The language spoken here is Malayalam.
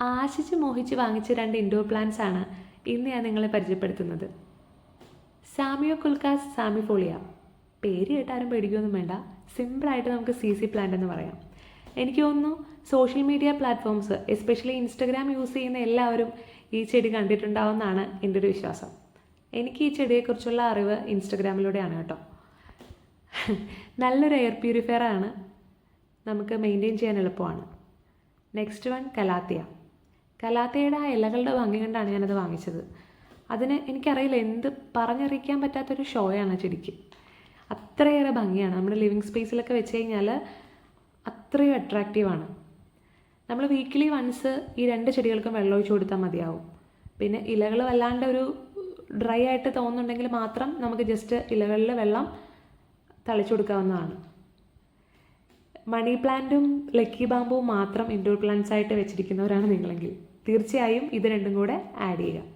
ആശിച്ച് മോഹിച്ച് വാങ്ങിച്ച രണ്ട് ഇൻഡോർ പ്ലാന്റ്സ് ആണ് ഇന്ന് ഞാൻ നിങ്ങളെ പരിചയപ്പെടുത്തുന്നത്. സാമിയോ കുൽക്കാസ് സാമിഫോളിയ പേര് കേട്ടാരും പേടിക്കുകയൊന്നും വേണ്ട. സിമ്പിളായിട്ട് നമുക്ക് സി സി പ്ലാന്റ് എന്ന് പറയാം. എനിക്ക് തോന്നുന്നു social media platforms especially Instagram use ചെയ്യുന്ന എല്ലാവരും ഈ ചെടി കണ്ടിട്ടുണ്ടാവുമെന്നാണ് എന്റെ ഒരു വിശ്വാസം. എനിക്ക് ഈ ചെടിയെക്കുറിച്ചുള്ള അറിവ് ഇൻസ്റ്റഗ്രാമിലൂടെയാണ് കേട്ടോ. നല്ലൊരു എയർ പ്യൂരിഫയർ ആണ്. നമുക്ക് മെയിന്റെയിൻ ചെയ്യാൻ എളുപ്പമാണ്. Next one calathea. കലാത്തിയയുടെ ആ ഇലകളുടെ ഭംഗി കണ്ടാണ് ഞാനത് വാങ്ങിച്ചത്. അതിന് എനിക്കറിയില്ല എന്ത് പറഞ്ഞറിയിക്കാൻ പറ്റാത്തൊരു ഷോയാണ് ചെടിക്ക്. അത്രയേറെ ഭംഗിയാണ്. നമ്മുടെ ലിവിങ് സ്പേസിലൊക്കെ വെച്ച് കഴിഞ്ഞാൽ അത്രയും അട്രാക്റ്റീവാണ് നമ്മൾ വീക്കിലി വൺസ് ഈ രണ്ട് ചെടികൾക്കും വെള്ളം ഒഴിച്ചു കൊടുത്താൽ മതിയാവും. പിന്നെ ഇലകൾ വല്ലാണ്ട് ഒരു ഡ്രൈ ആയിട്ട് തോന്നുന്നുണ്ടെങ്കിൽ മാത്രം നമുക്ക് ജസ്റ്റ് ഇലകളിൽ വെള്ളം തളിച്ചു കൊടുക്കാവുന്നതാണ്. മണി പ്ലാന്റും ലക്കി ബാമ്പുവും മാത്രം ഇൻഡോർ പ്ലാന്റ്സ് ആയിട്ട് വെച്ചിരിക്കുന്നവരാണ് നിങ്ങളെങ്കിൽ. തീർച്ചയായും ഇത് രണ്ടും കൂടെ ആഡ് ചെയ്യുക.